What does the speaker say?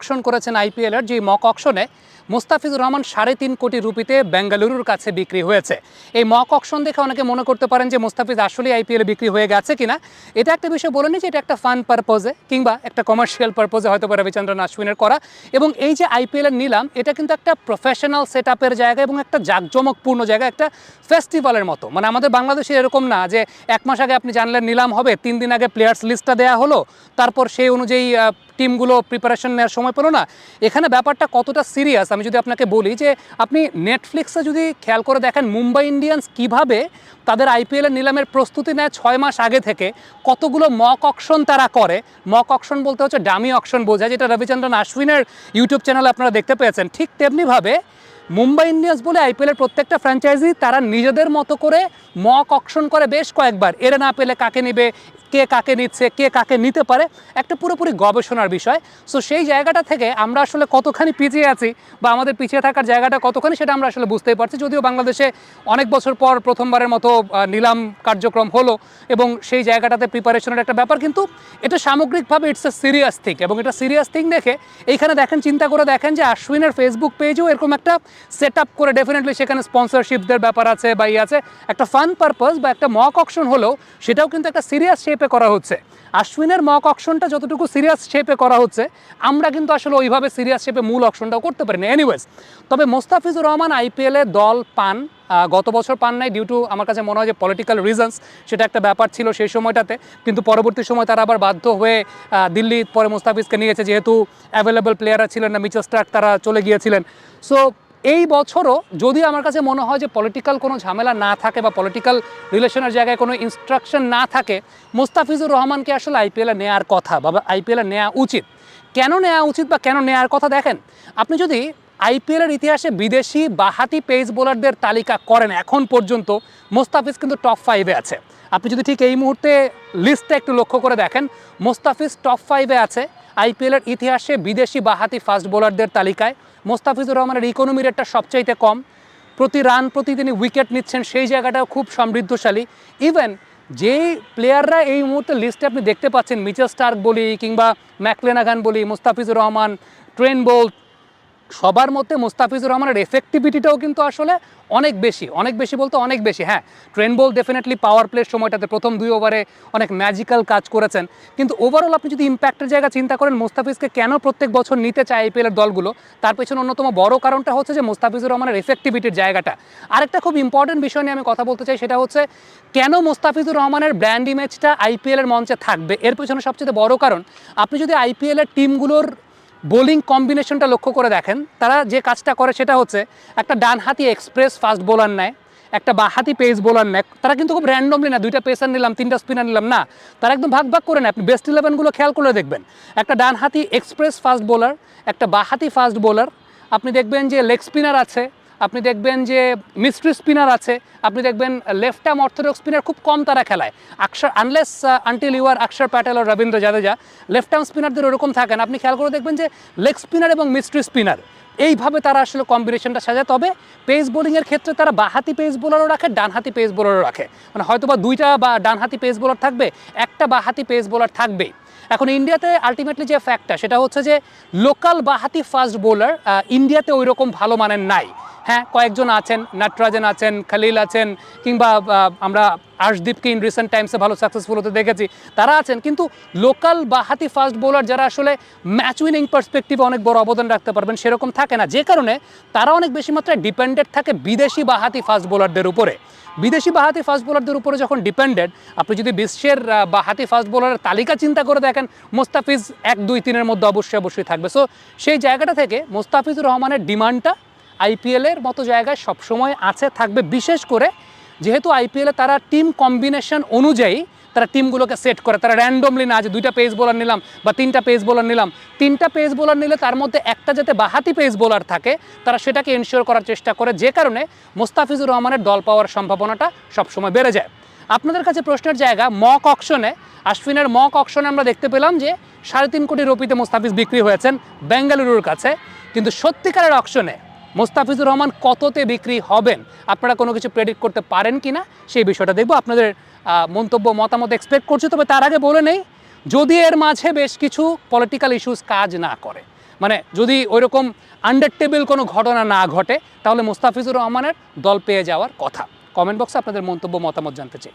Auction করেছেন আইপিএলের যে মক অকশনে মোস্তাফিজুর রহমান সাড়ে তিন কোটি রুপিতে বেঙ্গালুরুর কাছে বিক্রি হয়েছে। এই মক অকশন দেখে অনেকে মনে করতে পারেন যে মোস্তাফিজ আসলে আইপিএলে বিক্রি হয়ে গেছে কিনা। এটা একটা বিষয় বলে নিই যে এটা একটা ফান পারপোজে কিংবা একটা কমার্শিয়াল পারপোজে হয়তো বা রবিচন্দ্রন আশ্বিনের করা। এবং এই যে আইপিএলের নিলাম, এটা কিন্তু একটা প্রফেশনাল সেট আপের জায়গা এবং একটা জাঁকজমকপূর্ণ জায়গা, একটা ফেস্টিভ্যালের মতো। মানে আমাদের বাংলাদেশে এরকম না যে এক মাস আগে আপনি জানলেন নিলাম হবে, তিন দিন আগে প্লেয়ার্স লিস্টটা দেওয়া হলো, তারপর সেই অনুযায়ী টিমগুলো প্রিপারেশন নেওয়ার সময় পেল না। এখানে ব্যাপারটা কতটা সিরিয়াস আমি যদি আপনাকে বলি যে আপনি নেটফ্লিক্সে যদি খেয়াল করে দেখেন মুম্বাই ইন্ডিয়ান্স কীভাবে তাদের আইপিএলের নিলামের প্রস্তুতি নেয় ছয় মাস আগে থেকে, কতগুলো মক অকশন তারা করে। মক অকশন বলতে হচ্ছে ডামি অকশন বোঝায়, যেটা রবিচন্দ্রন আশ্বিনের ইউটিউব চ্যানেলে আপনারা দেখতে পেয়েছেন। ঠিক তেমনিভাবে মুম্বাই ইন্ডিয়ান্স বলে আইপিএলের প্রত্যেকটা ফ্র্যাঞ্চাইজি তারা নিজেদের মতো করে মক অকশন করে বেশ কয়েকবার। এরা না পেলে কাকে নেবে, কে কাকে নিচ্ছে, কে কাকে নিতে পারে, একটা পুরোপুরি গবেষণার বিষয়। সো সেই জায়গাটা থেকে আমরা আসলে কতখানি পিছিয়ে আছি বা আমাদের পিছিয়ে থাকার জায়গাটা কতখানি সেটা আমরা আসলে বুঝতেই পারছি। যদিও বাংলাদেশে অনেক বছর পর প্রথমবারের মতো নিলাম কার্যক্রম হলো এবং সেই জায়গাটাতে প্রিপারেশনের একটা ব্যাপার, কিন্তু এটা সামগ্রিকভাবে ইটস এ সিরিয়াস থিং এবং এটা সিরিয়াস থিং দেখে এইখানে দেখেন, চিন্তা করে দেখেন যে আশ্বিনের ফেসবুক পেজেও এরকম একটা সেট আপ করে ডেফিনেটলি সেখানে স্পন্সরশিপদের ব্যাপার আছে বা ই আছে। একটা ফান পারপাস বা একটা মক অকশন হলেও সেটাও কিন্তু একটা সিরিয়াস শেপে করা হচ্ছে। আশ্বিনের মক অকশনটা যতটুকু সিরিয়াস শেপে করা হচ্ছে, আমরা কিন্তু আসলে ওইভাবে সিরিয়াস শেপে মূল অকশনটাও করতে পারি না এনিওয়েজ তবে মোস্তাফিজুর রহমান আইপিএলে দল পান গত বছর পান নাই ডিউ টু আমার কাছে মনে হয় যে পলিটিক্যাল রিজনস সেটা একটা ব্যাপার ছিল সেই সময়টাতে। কিন্তু পরবর্তী সময় তারা আবার বাধ্য হয়ে দিল্লি পরে মোস্তাফিজকে নিয়েছে, যেহেতু অ্যাভেলেবল প্লেয়াররা ছিলেন না মিচেল স্টার্ক তারা চলে গিয়েছিলেন। সো এই বছরও যদি আমার কাছে মনে হয় যে পলিটিক্যাল কোনো ঝামেলা না থাকে বা পলিটিক্যাল রিলেশনের জায়গায় কোনো ইনস্ট্রাকশন না থাকে, মোস্তাফিজুর রহমানকে আসলে আইপিএলে নেওয়ার কথা বা আইপিএলে নেওয়া উচিত। কেন নেওয়া উচিত বা কেন নেওয়ার কথা দেখেন? আপনি যদি আইপিএলের ইতিহাসে বিদেশি বাহাতি পেস বোলারদের তালিকা করেন এখন পর্যন্ত। মোস্তাফিজ কিন্তু টপ ফাইভে আছে। আপনি যদি ঠিক এই মুহূর্তে লিস্টটা একটু লক্ষ্য করে দেখেন, মোস্তাফিজ টপ ফাইভে আছে আইপিএলের ইতিহাসে বিদেশি বাহাতি ফাস্ট বোলারদের তালিকায়। মোস্তাফিজুর রহমানের ইকোনমি রেটটা সবচাইতে কম। প্রতি রান প্রতি তিনি উইকেট নিচ্ছেন, সেই জায়গাটাও খুব সমৃদ্ধশালী। ইভেন যেই প্লেয়াররা এই মুহূর্তে লিস্টে আপনি দেখতে পাচ্ছেন, মিচেল স্টার্ক বলি কিংবা ম্যাকলেনাগান বলি, মুস্তাফিজুর রহমান, ট্রেন বোল্ট সবার মধ্যে মোস্তাফিজুর রহমানের এফেক্টিভিটিটাও কিন্তু আসলে অনেক বেশি অনেক বেশি বলতে অনেক বেশি। হ্যাঁ ট্রেন বল ডেফিনেটলি পাওয়ার প্লের সময়টাতে প্রথম দুই ওভারে অনেক ম্যাজিক্যাল কাজ করেছেন। কিন্তু ওভারঅল আপনি যদি ইম্প্যাক্টের জায়গা চিন্তা করেন, মোস্তাফিজকে কেন প্রত্যেক বছর নিতে চায় আইপিএলের দলগুলো? তার পেছনে অন্যতম বড় কারণটা হচ্ছে যে মোস্তাফিজুর রহমানের এফেক্টিভিটির জায়গাটা। আরেকটা খুব ইম্পর্টেন্ট বিষয় নিয়ে আমি কথা বলতে চাই, সেটা হচ্ছে কেন মোস্তাফিজুর রহমানের ব্র্যান্ড ইমেজটা আইপিএলের মঞ্চে থাকবে? এর পেছনে সবচেয়ে বড় কারণ, আপনি যদি আইপিএলের টিমগুলোর বোলিং কম্বিনেশনটা লক্ষ্য করে দেখেন। তারা যে কাজটা করে সেটা হচ্ছে একটা ডানহাতি এক্সপ্রেস ফাস্ট বোলার নেয়, একটা বাহাতি পেস বোলার নেয়। তারা কিন্তু খুব র্যান্ডমলি না, দুইটা পেসার নিলাম, তিনটা স্পিনার নিলাম, না। তারা একদম ভাগ ভাগ করে নেয়। আপনি বেস্ট ইলেভেনগুলো খেয়াল করে দেখবেন। একটা ডানহাতি এক্সপ্রেস ফাস্ট বোলার, একটা বাহাতি ফাস্ট বোলার। আপনি দেখবেন যে লেগ স্পিনার আছে আপনি দেখবেন যে মিস্ট্রি স্পিনার আছে, আপনি দেখবেন লেফট আর্ম অর্থোডক্স স্পিনার খুব কম তারা খেলায়। Akshar unless until you are Akshar Patel O Ravindra Jadeja left arm স্পিনারদের ওরকম থাকে না। আপনি খেয়াল করে দেখবেন যে লেগ স্পিনার এবং মিস্ট্রি স্পিনার এইভাবে তারা আসলে কম্বিনেশনটা সাজায়। তবে পেস বোলিংয়ের ক্ষেত্রে তারা বাহাতি পেস বোলারও রাখে ডানহাতি পেস বোলারও রাখে। মানে হয়তো বা দুইটা বা ডানহাতি পেস বোলার থাকবে, একটা বাহাতি পেস বোলার থাকবেই। এখন ইন্ডিয়াতে আলটিমেটলি যে ফ্যাক্টটা সেটা হচ্ছে যে লোকাল বাহাতি ফাস্ট বোলার ইন্ডিয়াতে ওই রকম ভালো মানের নাই। হ্যাঁ কয়েকজন আছেন, নাটরাজন আছেন, খালিল আছেন, কিংবা আমরা আর্শদীপকে ইন রিসেন্ট টাইমসে ভালো সাকসেসফুল হতে দেখেছি, তারা আছেন। কিন্তু লোকাল বাহাতি ফাস্ট বোলার যারা আসলে ম্যাচ উইনিং পার্সপেক্টিভে অনেক বড় অবদান রাখতে পারবেন, সেরকম থাকে না। যে কারণে তারা অনেক বেশি মাত্রায় ডিপেন্ডেন্ট থাকে বিদেশি বাহাতি ফাস্ট বোলারদের উপরে। বিদেশি বাহাতি ফাস্ট বোলারদের উপরে যখন ডিপেন্ডেন্ট আপনি যদি বিশ্বের বাহাতি ফাস্ট বোলারের তালিকা চিন্তা করে দেখেন, মোস্তাফিজ এক, দুই, তিনের মধ্যে অবশ্যই অবশ্যই থাকবে। সো সেই জায়গাটা থেকে মোস্তাফিজুর রহমানের ডিমান্ডটা আইপিএলের মতো জায়গায় সবসময় আছে, থাকবে। বিশেষ করে যেহেতু আইপিএলে তারা টিম কম্বিনেশন অনুযায়ী তারা টিমগুলোকে সেট করে। তারা র্যান্ডমলি না, যে দুইটা পেস বোলার নিলাম বা তিনটা পেস বোলার নিলাম। তিনটা পেস বোলার নিলে তার মধ্যে একটা যাতে বাহাতি পেস বোলার থাকে, তারা সেটাকে এনশিওর করার চেষ্টা করে। যে কারণে মোস্তাফিজুর রহমানের দল পাওয়ার সম্ভাবনাটা সবসময় বেড়ে যায়। আপনাদের কাছে প্রশ্নের জায়গা মক অকশনে আশ্বিনের মক অকশনে আমরা দেখতে পেলাম যে সাড়ে তিন কোটি রুপিতে মোস্তাফিজ বিক্রি হয়েছেন বেঙ্গালুরুর কাছে। কিন্তু সত্যিকারের অকশনে মোস্তাফিজুর রহমান কততে বিক্রি হবেন? আপনারা কোনো কিছু প্রেডিক্ট করতে পারেন কি না সেই বিষয়টা দেখব। আপনাদের মন্তব্য, মতামত এক্সপেক্ট করছি, তবে তার আগে বলে নেই, যদি এর মাঝে বেশ কিছু পলিটিক্যাল ইস্যুস কাজ না করে মানে যদি ওইরকম আন্ডার টেবিল কোনো ঘটনা না ঘটে, তাহলে মোস্তাফিজুর রহমানের দল পেয়ে যাওয়ার কথা। কমেন্ট বক্সে আপনাদের মন্তব্য, মতামত জানতে চাই।